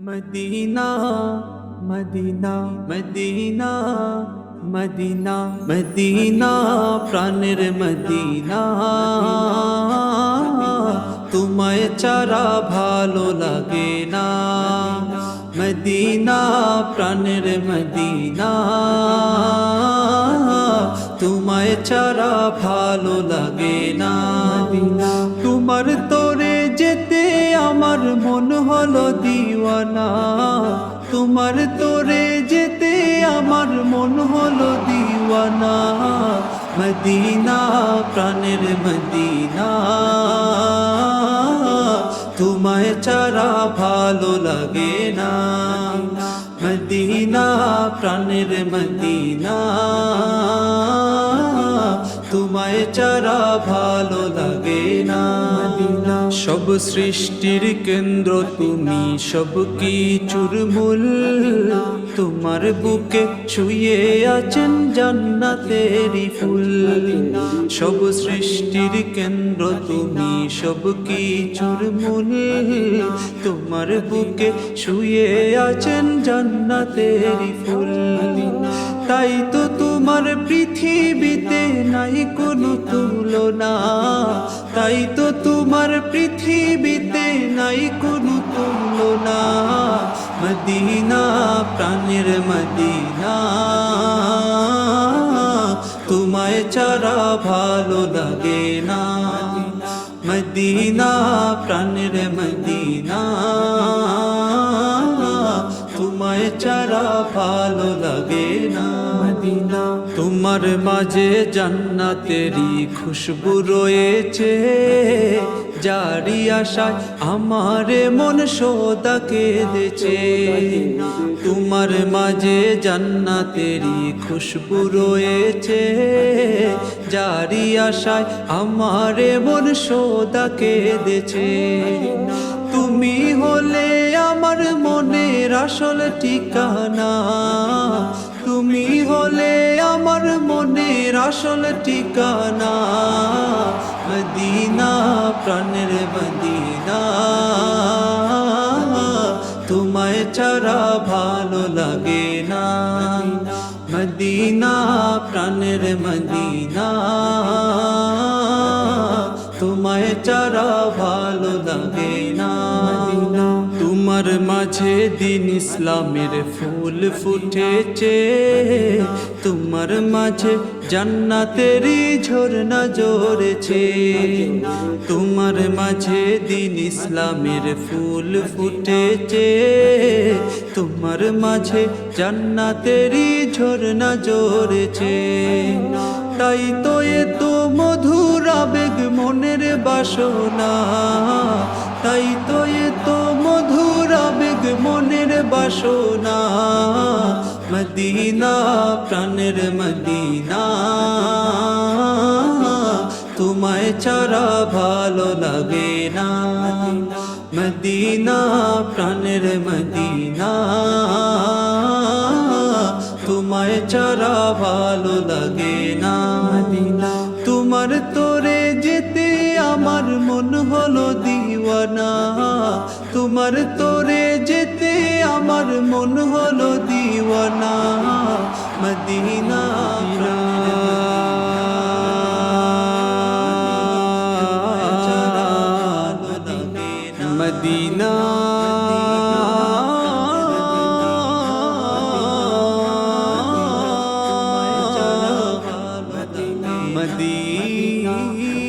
Medina Medina Medina Medina Medina প্রাণের Medina তোমায় চারা ভালো লাগে না মদিনা প্রাণের মদিনা তোমায় চারা ভালো লাগে না তোমার তোরে যেতে আমার মন হলো দিওয়ানা। তোমার তোরে যেতে আমার মন হলো দিওয়ানা। মদিনা, প্রাণের মদিনা। তোমায় চারা ভালো লাগে না। মদিনা, প্রাণের মদিনা। তোমায় চারা ভালো লাগে না। সৃষ্টির কেন্দ্র, তুমি সব কিছুর মূল। তোমার বুকে শুয়ে আছেন জান্নাতেরি ফুল। সব সৃষ্টির কেন্দ্র, তুমি সব কিছুর মূল। তোমার বুকে শুয়ে আছেন জান্নাতেরি ফুল। তাই তো তোমার পৃথিবীতে নাই কোনো তুলনা। তাই তো তোমার পৃথিবীতে নাই কোনো তুলনা। মদিনা, প্রাণের মদিনা। তোমায় চারা ভালো লাগে না। মদিনা, প্রাণের মদিনা। তোমায় চারা ভালো লাগে না। তোমার মাঝে জান্নাতেরি খুশবু রয়েছে। জারি আশায় আমার মন সদা কেঁদেছে। তোমার মাঝে জান্নাতেরি খুশবু রয়েছে। জারি আশায় আমার মন সদা কেঁদেছে। তুমি হলে আমার মনের আসল ঠিকানা। তুমি হলে আমার মনের আসল ঠিকানা। মদিনা, প্রাণের মদিনা। তোমায় চারা ভালো লাগে না। মদিনা, প্রাণের মদিনা। তোমায় চারা ভালো লাগে তোমার মাঝে দিন ইসলামের ফুল ফুটেছে। তোমার মাঝে জান্নাতেরই ঝরনা জোরেছে তোমার মাঝে দিন ইসলামের ফুল ফুটেছে। তোমার মাঝে জান্নাতেরই ঝরনা জোরেছে তাই তো এ তো মধুর আবেগ মনের বাসনা। তাই তো আবেগ মনের বাসনা, মদিনা, প্রাণের মদিনা। তোমায় ছাড়া ভালো লাগে না। মদিনা, প্রাণের মদিনা। তোমায় ছাড়া ভালো লাগে না। তোমার তোরে যেতে আমার মন হলো দিওয়ানা। তোমার তোরে আমার মন হলো দিওয়ানা মদিনা মদিনা। মদিনা।